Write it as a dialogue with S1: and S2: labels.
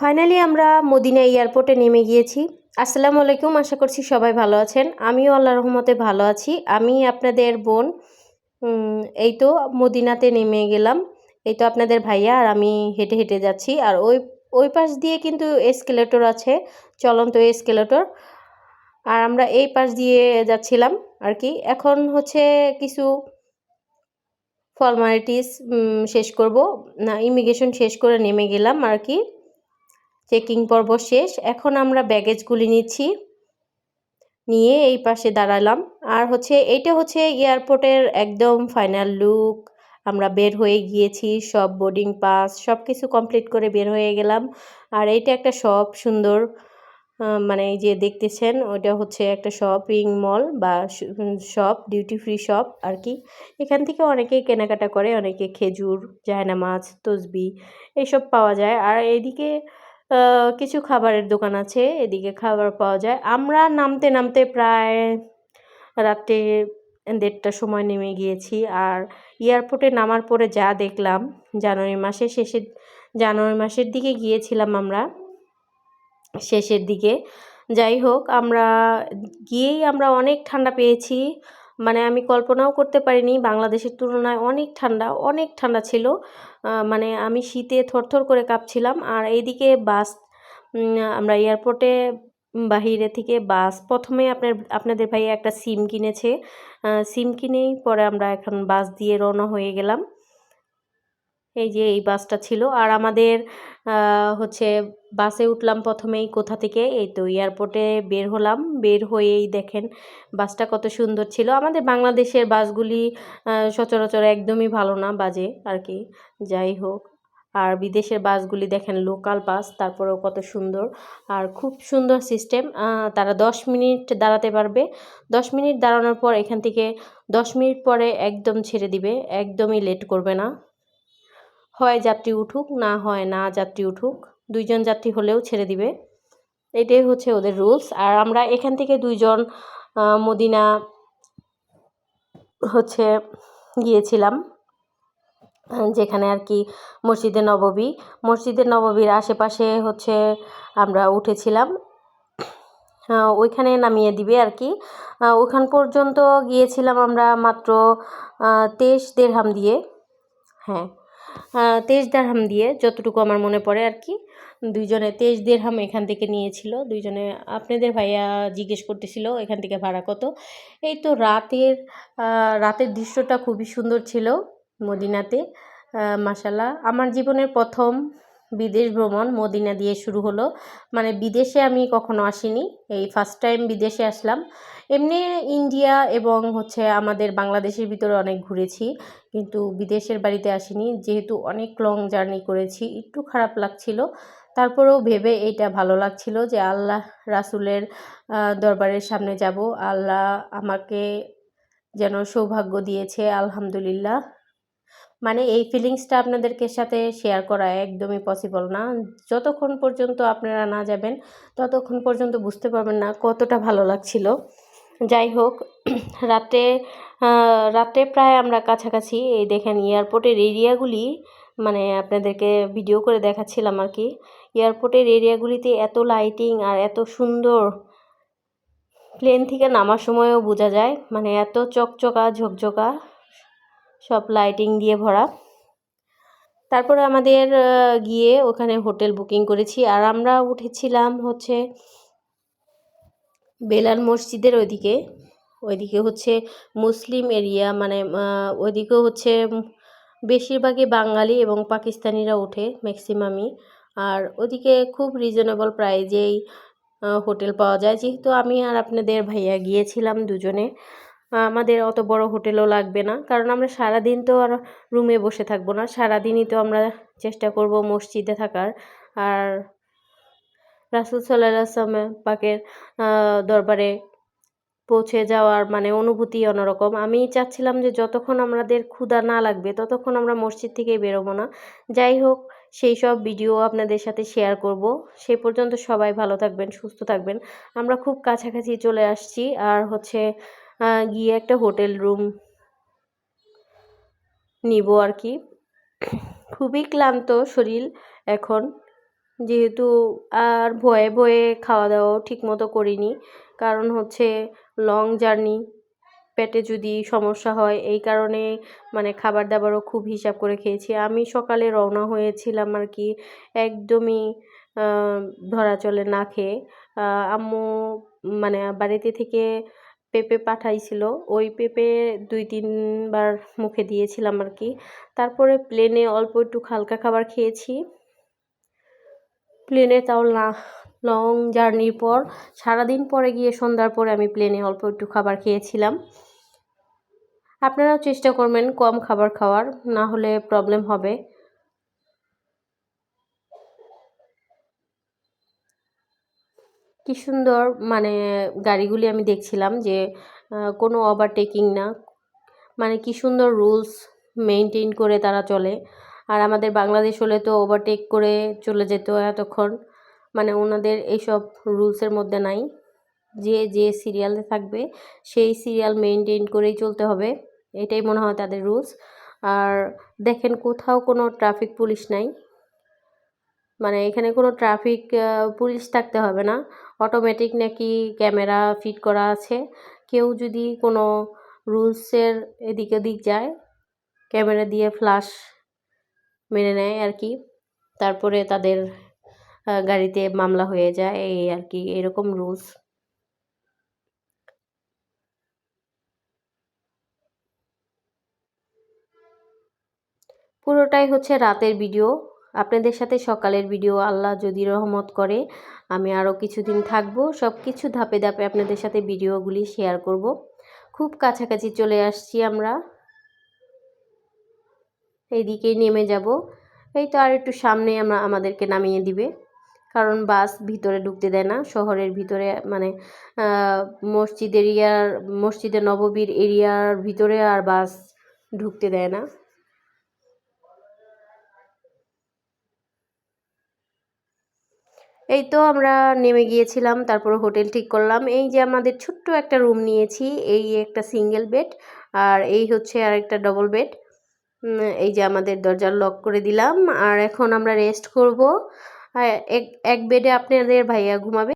S1: Finally আমরা Medina এয়ারপোর্টে নেমে গিয়েছি। আসসালামু আলাইকুম, আশা করছি সবাই ভালো আছেন। আমিও আল্লাহ রহমতে ভালো আছি। আমি আপনাদের বোন এই তো মদিনাতে নেমে গেলাম। এই তো আপনাদের ভাইয়া আর আমি হেঁটে হেঁটে যাচ্ছি। আর ওই ওই পাশ দিয়ে কিন্তু এসকেলেটর আছে, চলন্ত এসকেলেটর আর আমরা এই পাশ দিয়ে যাচ্ছিলাম আর কি। এখন হচ্ছে কিছু ফর্মালিটিস শেষ করব। না ইমিগ্রেশন শেষ করে নেমে গেলাম আর কি। চেকিং পর্ব শেষ। এখন আমরা ব্যাগেজগুলি নিচ্ছি। নিয়ে এই পাশে দাঁড়ালাম। আর হচ্ছে এইটা হচ্ছে এয়ারপোর্টের একদম ফাইনাল লুক। আমরা বের হয়ে গিয়েছি সব বোর্ডিং পাস সব কিছু কমপ্লিট করে বের হয়ে গেলাম। আর এইটা একটা শপ সুন্দর। মানে এই যে দেখতেছেন ওটা হচ্ছে একটা শপিং মল বা শপ ডিউটি ফ্রি শপ আর কি। এখান থেকে অনেকেই কেনাকাটা করে অনেকে খেজুর জায়নামাজ তসবি এইসব পাওয়া যায়। আর আহ, কিছু খাবারের দোকান আছে, এদিকে খাবার পাওয়া যায়। আমরা নামতে নামতে প্রায় রাত্রে দেড়টার সময় নেমে গিয়েছি আর এয়ারপোর্টে নামার পরে যা দেখলাম, জানুয়ারি মাসের শেষের, জানুয়ারি মাসের দিকে গিয়েছিলাম আমরা। শেষের দিকে যাই হোক, আমরা গিয়েই আমরা অনেক ঠান্ডা পেয়েছি। মানে আমি কল্পনাও করতে পারিনি, বাংলাদেশের তুলনায় অনেক ঠান্ডা অনেক ঠান্ডা ছিল। মানে আমি শীতে থরথর করে কাঁপছিলাম। আর এইদিকে বাস আমরা এয়ারপোর্টে বাহিরে থেকে বাস, প্রথমে আপনার, আপনাদের ভাই একটা সিম কিনেছে। সিম কিনেই পরে আমরা এখন বাস দিয়ে রওনা হয়ে গেলাম। এই যে এই বাসটা ছিল। আর আমাদের হচ্ছে বাসে উঠলাম প্রথমেই কোথা থেকে? এই তো এয়ারপোর্টে বের হলাম। বের হয়েই দেখেন বাসটা কত সুন্দর ছিল। আমাদের বাংলাদেশের বাসগুলি সচরাচর একদমই ভালো না, বাজে আর কি। যাই হোক। আর বিদেশের বাসগুলি দেখেন লোকাল বাস, তারপরেও কত সুন্দর। আর খুব সুন্দর সিস্টেম। তারা দশ মিনিট দাঁড়াতে পারবে। দশ মিনিট দাঁড়ানোর পর এখান থেকে দশ মিনিট পরে একদম ছেড়ে দিবে। একদমই লেট করবে না। হয় যাত্রী উঠুক, না হয় না যাত্রী উঠুক, দুইজন যাত্রী হলেও ছেড়ে দিবে। এটাই হচ্ছে ওদের রুলস আর আমরা এখান থেকে দুইজন মদিনা হচ্ছে গিয়েছিলাম, যেখানে আর কি মসজিদে নববী। মসজিদে নববীর আশেপাশে হচ্ছে আমরা উঠেছিলাম। ওইখানে নামিয়ে দিবে আর কি। ওখান পর্যন্ত গিয়েছিলাম আমরা মাত্র তেইশ দেড়হাম দিয়ে। হ্যাঁ। তেইশ দেড়হাম দিয়ে যতটুকু আমার মনে পড়ে আর কি, দুইজনে তেইশ দেড়হাম এখান থেকে নিয়েছিল, দুইজনে আপনাদের ভাইয়া জিজ্ঞেস করতেছিল এখান থেকে ভাড়া কত। এই তো রাতের রাতের দৃশ্যটা খুবই সুন্দর ছিল মদিনাতে মাসাল্লাহ আমার জীবনের প্রথম বিদেশ ভ্রমণ মদিনা দিয়ে শুরু হলো। মানে বিদেশে আমি কখনো আসিনি। এই ফার্স্ট টাইম বিদেশে আসলাম। এমনি ইন্ডিয়া এবং হচ্ছে আমাদের বাংলাদেশের ভিতরে অনেক ঘুরেছি। কিন্তু বিদেশের বাড়িতে আসিনি। যেহেতু অনেক লং জার্নি করেছি, একটু খারাপ লাগছিল। তারপরেও ভেবে এইটা ভালো লাগছিল যে আল্লাহ রাসুলের দরবারের সামনে যাব। আল্লাহ আমাকে যেন সৌভাগ্য দিয়েছে, আলহামদুলিল্লাহ। মানে এই ফিলিংসটা আপনাদেরকে সাথে শেয়ার করা একদমই পসিবল না। যতক্ষণ পর্যন্ত আপনারা না যাবেন, ততক্ষণ পর্যন্ত বুঝতে পারবেন না কতটা ভালো লাগছিল। যাই হোক, রাতে রাতে প্রায় আমরা কাছাকাছি এই দেখেন এয়ারপোর্টের এরিয়াগুলি মানে আপনাদেরকে ভিডিও করে দেখাচ্ছিলাম আর কি। এয়ারপোর্টের এরিয়াগুলিতে এত লাইটিং আর এত সুন্দর প্লেন থেকে নামার সময়ও বোঝা যায়। মানে এত চকচকা, ঝকঝকা। সব লাইটিং দিয়ে ভরা। তারপরে আমাদের গিয়ে ওখানে হোটেল বুকিং করেছি। আর আমরা উঠেছিলাম হচ্ছে বেলাল মসজিদের ওইদিকে। ওইদিকে হচ্ছে মুসলিম এরিয়া মানে ওইদিকে হচ্ছে বেশিরভাগই বাঙালি এবং পাকিস্তানিরা ওঠে ম্যাক্সিমামই আর ওদিকে খুব রিজনেবল প্রাইজেই হোটেল পাওয়া যায়। যেহেতু আমি আর আপনাদের ভাইয়া গিয়েছিলাম দুজনে। আমাদের অত বড় হোটেলও লাগবে না। কারণ আমরা সারাদিন তো আর রুমে বসে থাকব না। সারাদিনই তো আমরা চেষ্টা করব মসজিদে থাকার। আর রাসুল সাল্লাহ পাকের দরবারে পৌঁছে যাওয়ার মানে অনুভূতি অন্যরকম। আমি চাচ্ছিলাম যে যতক্ষণ আমাদের ক্ষুধা না লাগবে, ততক্ষণ আমরা মসজিদ থেকে বেরোবো না। যাই হোক, সেই সব ভিডিও আপনাদের সাথে শেয়ার করব। সেই পর্যন্ত সবাই ভালো থাকবেন, সুস্থ থাকবেন। আমরা খুব কাছাকাছি চলে আসছি। আর হচ্ছে গিয়ে একটা হোটেল রুম নিব আর কি। খুবই ক্লান্ত শরীর এখন। যেহেতু আর ভয়ে ভয়ে খাওয়া দাওয়াও ঠিকমতো করিনি। কারণ হচ্ছে লং জার্নি পেটে যদি সমস্যা হয়, এই কারণে মানে খাবার দাবারও খুব হিসাব করে খেয়েছি। আমি সকালে রওনা হয়েছিলাম আর কি একদমই ধরা চলে না খেয়ে। আম্মু মানে বাড়িতে থেকে পেঁপে পাঠাইছিল। ওই পেঁপে দুই তিনবার মুখে দিয়েছিলাম আর কি তারপরে প্লেনে অল্প একটু হালকা খাবার খেয়েছি। প্লেনে তাও লং জার্নির পর, সারাদিন পরে গিয়ে সন্ধ্যার পরে আমি প্লেনে অল্প একটু খাবার খেয়েছিলাম। আপনারাও চেষ্টা করবেন কম খাবার খাওয়ার, না হলে প্রবলেম হবে। কি সুন্দর মানে গাড়িগুলি আমি দেখছিলাম যে কোনো ওভারটেকিং না। মানে কি সুন্দর রুলস মেনটেন করে তারা চলে। আর আমাদের বাংলাদেশ হলে তো ওভারটেক করে চলে যেত এতক্ষণ। মানে ওনাদের এইসব রুলসের মধ্যে নাই। যে যে সিরিয়ালে থাকবে, সেই সিরিয়াল মেনটেন করেই চলতে হবে। এটাই মনে হয় তাদের রুলস আর দেখেন কোথাও কোনো ট্রাফিক পুলিশ নাই। মানে এখানে কোনো ট্রাফিক পুলিশ থাকতে হবে না। অটোমেটিক নাকি ক্যামেরা ফিট করা আছে? কেউ যদি কোনো রুলসের এদিক ওদিক যায় ক্যামেরা দিয়ে ফ্লাশ মেনে নেয় আর কি তারপরে তাদের গাড়িতে মামলা হয়ে যায়, এই আর কি এরকম রুলস পুরোটাই হচ্ছে রাতের ভিডিও আপনাদের সাথে সকালের ভিডিও আল্লাহ যদি রহমত করে, আমি আরও কিছুদিন থাকব। সব কিছু ধাপে ধাপে আপনাদের সাথে ভিডিওগুলি শেয়ার করব। খুব কাছাকাছি চলে আসছি আমরা। এইদিকেই নেমে যাব। এই তো আর একটু সামনে আমরা আমাদেরকে নামিয়ে দিবে। কারণ বাস ভিতরে ঢুকতে দেয় না। শহরের ভিতরে মানে মসজিদ এরিয়ার, মসজিদে নববীর এরিয়ার ভিতরে আর বাস ঢুকতে দেয় না। এই তো আমরা নেমে গিয়েছিলাম, তারপর হোটেল ঠিক করলাম। এই যে আমাদের ছোট্ট একটা রুম নিয়েছি, এই একটা সিঙ্গেল বেড, আর এই হচ্ছে আর একটা ডবল বেড এই যে আমাদের দরজা লক করে দিলাম, আর এখন আমরা রেস্ট করব। এক এক বেডে আপনাদের ভাইয়া ঘুমাবে।